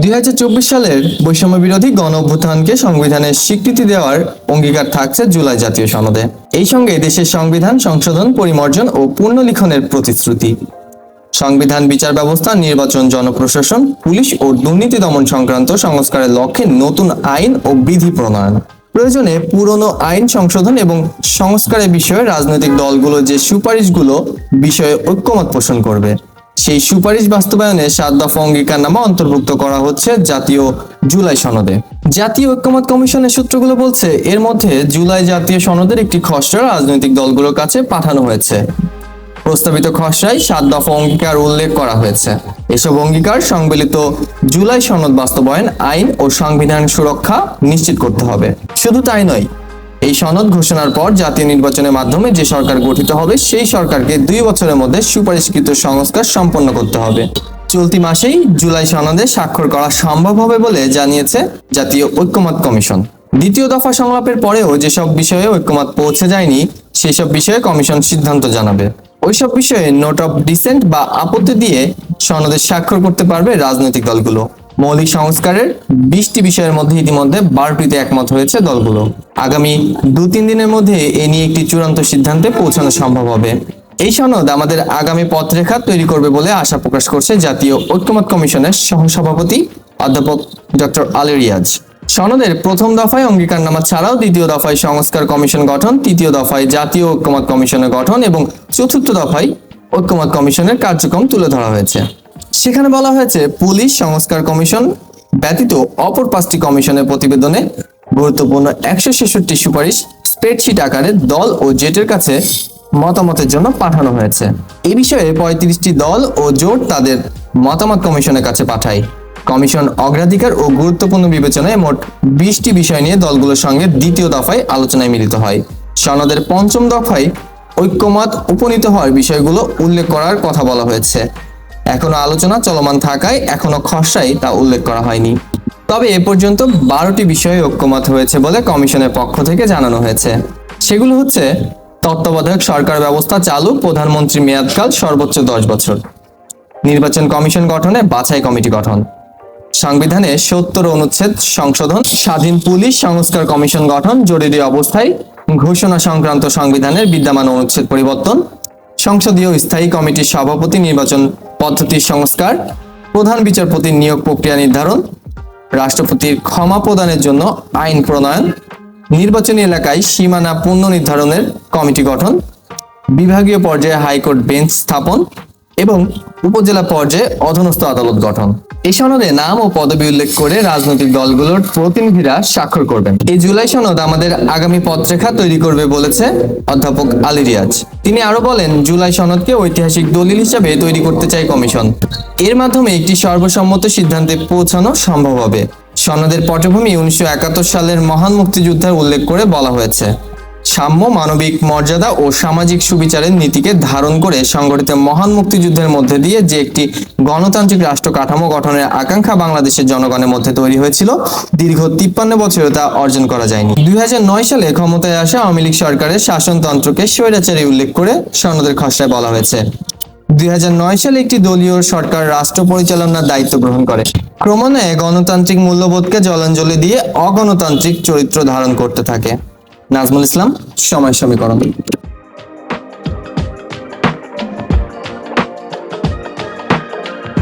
দু হাজার চব্বিশ সালের বৈষম্য বিরোধী গণ অভ্যুত্থানকে সংবিধানের স্বীকৃতি দেওয়ার অঙ্গীকার থাকছে জুলাই জাতীয় সনদে। এই সঙ্গে দেশের সংবিধান সংশোধন, পরিমার্জন ও পুনর্লিখনের প্রতিশ্রুতি। সংবিধান বিচার ব্যবস্থা, নির্বাচন জনপ্রশাসন, পুলিশ ও দুর্নীতি দমন সংক্রান্ত সংস্কারের লক্ষ্যে নতুন আইন ও বিধি প্রণয়ন। প্রয়োজনে পুরনো আইন সংশোধন এবং সংস্কারের বিষয়ে রাজনৈতিক দলগুলো যে সুপারিশগুলো বিষয়ে ঐক্যমত পোষণ করবে। সেই সুপারিশ বাস্তবায়নে সাত দফা অঙ্গীকারনামা অন্তর্ভুক্ত করা হচ্ছে জাতীয় জুলাই সনদে। জাতীয় ঐক্যমত কমিশনের সূত্রগুলো বলছে, এর মধ্যে জুলাই জাতীয় সনদের একটি খসড়া রাজনৈতিক দলগুলোর কাছে পাঠানো হয়েছে। প্রস্তাবিত খসড়ায় সাত দফা অঙ্গীকার উল্লেখ করা হয়েছে। এসব অঙ্গীকার সংবলিত জুলাই সনদ বাস্তবায়ন আইন ও সংবিধান সুরক্ষা নিশ্চিত করতে হবে। শুধু তাই নয় এই সনদ ঘোষণার পর জাতীয় নির্বাচনের মাধ্যমে যে সরকার গঠিত হবে, সেই সরকারকে দুই বছরের মধ্যে সুপারিশকৃত সংস্কার সম্পন্ন করতে হবে। চলতি মাসেই জুলাই সনদে স্বাক্ষর করা সম্ভব হবে বলে জানিয়েছে জাতীয় ঐক্যমত কমিশন। দ্বিতীয় দফা সংলাপের পরেও যেসব বিষয়ে ঐক্যমত পৌঁছে যায়নি, সেসব বিষয়ে কমিশন সিদ্ধান্ত জানাবে। ওইসব বিষয়ে নোট অফ ডিসেন্ট বা আপত্তি দিয়ে সনদে স্বাক্ষর করতে পারবে রাজনৈতিক দলগুলো। মৌলিক সংস্কারের বিশটি বিষয়ের মধ্যে ইতিমধ্যে বারোটিতে একমত হয়েছে দলগুলো। আগামী দু তিন দিনের মধ্যে এ নিয়ে একটি চূড়ান্ত সিদ্ধান্তে পৌঁছানো সম্ভব হবে। এই সনদ আমাদের আগামী পথরেখা তৈরি করবে বলে আশা প্রকাশ করছে জাতীয় ঐক্যমত কমিশনের সহসভাপতি অধ্যাপক ডক্টর আলী রিয়াজ সনদের প্রথম দফায় অঙ্গীকারনামা ছাড়াও দ্বিতীয় দফায় সংস্কার কমিশন গঠন, তৃতীয় দফায় জাতীয় ঐক্যমত কমিশনের গঠন এবং চতুর্থ দফায় ঐক্যমত কমিশনের কার্যক্রম তুলে ধরা হয়েছে। সেখানে বলা হয়েছে, পুলিশ সংস্কার কমিশন ব্যতীত অপর পাঁচটি কমিশনের প্রতিবেদনে গুরুত্বপূর্ণ একশো ছেষট্টি সুপারিশ স্প্রেডশিট আকারে দল ও জেটের কাছে মতামতের জন্য পাঠানো হয়েছে। এ বিষয়ে পঁয়ত্রিশটি দল ও জোট তাদের মতামত কমিশনের কাছে পাঠায়। কমিশন অগ্রাধিকার ও গুরুত্বপূর্ণ বিবেচনায় মোট বিশটি বিষয় নিয়ে দলগুলোর সঙ্গে দ্বিতীয় দফায় আলোচনায় মিলিত হয়। সনদের পঞ্চম দফায় ঐক্যমত উপনীত হওয়ার বিষয়গুলো উল্লেখ করার কথা বলা হয়েছে। এখনও আলোচনা চলমান থাকায় এখনও খসড়ায় তা উল্লেখ করা হয়নি। তবে এ পর্যন্ত বারোটি বিষয়ে ঐক্যমত হয়েছে বলে কমিশনের পক্ষ থেকে জানানো হয়েছে। সেগুলো হচ্ছে, তত্ত্বাবধায়ক সরকার ব্যবস্থা চালু, প্রধানমন্ত্রী মেয়াদকাল সর্বোচ্চ দশ বছর। নির্বাচন কমিশন গঠনে বাছাই কমিটি গঠন। সংবিধানে সত্তর অনুচ্ছেদ সংশোধন, স্বাধীন পুলিশ সংস্কার কমিশন গঠন, জরুরি অবস্থায় ঘোষণা সংক্রান্ত সংবিধানের বিদ্যমান অনুচ্ছেদ পরিবর্তন সংসদীয় স্থায়ী কমিটির সভাপতি নির্বাচন পদ্ধতির সংস্কার, প্রধান বিচারপতির নিয়োগ প্রক্রিয়া নির্ধারণ, রাষ্ট্রপতির ক্ষমা প্রদানের জন্য আইন প্রণয়ন, নির্বাচনী এলাকায় সীমানা পুনর্নির্ধারণের কমিটি গঠন, বিভাগীয় পর্যায়ে হাইকোর্ট বেঞ্চ স্থাপন এবং উপজেলা পর্যায়ে অধীনস্থ আদালত গঠন। এই সনদে নাম ও পদবি উল্লেখ করে রাজনৈতিক দলগুলোর প্রতিনিধিরা স্বাক্ষর করবেন। এই জুলাই সনদ আমাদের আগামী পথরেখা তৈরি করবে বলেছে অধ্যাপক আলী রিয়াজ। তিনি আরও বলেন, জুলাই সনদকে ঐতিহাসিক দলিল হিসাবে তৈরি করতে চায় কমিশন। এর মাধ্যমে একটি সর্বসম্মত সিদ্ধান্তে পৌঁছানো সম্ভব হবে। সনদের পটভূমি উনিশশো একাত্তর সালের মহান মুক্তিযুদ্ধের উল্লেখ করে বলা হয়েছে। সাম্য, মানবিক মর্যাদা ও সামাজিক সুবিচারের নীতিকে ধারণ করে সংগঠিত মহান মুক্তিযুদ্ধের মধ্যে দিয়ে যে একটি গণতান্ত্রিক রাষ্ট্র কাঠামো গঠনের আকাঙ্ক্ষা বাংলাদেশের জনগণের মধ্যে তৈরি হয়েছিল, দীর্ঘ তিপ্পান্ন বছরে তা অর্জন করা যায়নি। দুই হাজার নয় সালে ক্ষমতায় আসা আওয়ামী লীগ সরকারের শাসনতন্ত্রকে স্বৈরাচারী উল্লেখ করে সনদের খসড়ায় বলা হয়েছে। দুই হাজার নয় সালে একটি দলীয় সরকার রাষ্ট্র পরিচালনার দায়িত্ব গ্রহণ করে। ক্রমান্বয়ে গণতান্ত্রিক মূল্যবোধকে জলাঞ্জলি দিয়ে অগণতান্ত্রিক চরিত্র ধারণ করতে থাকে। নাজমুল ইসলাম সময় সমীকরণ।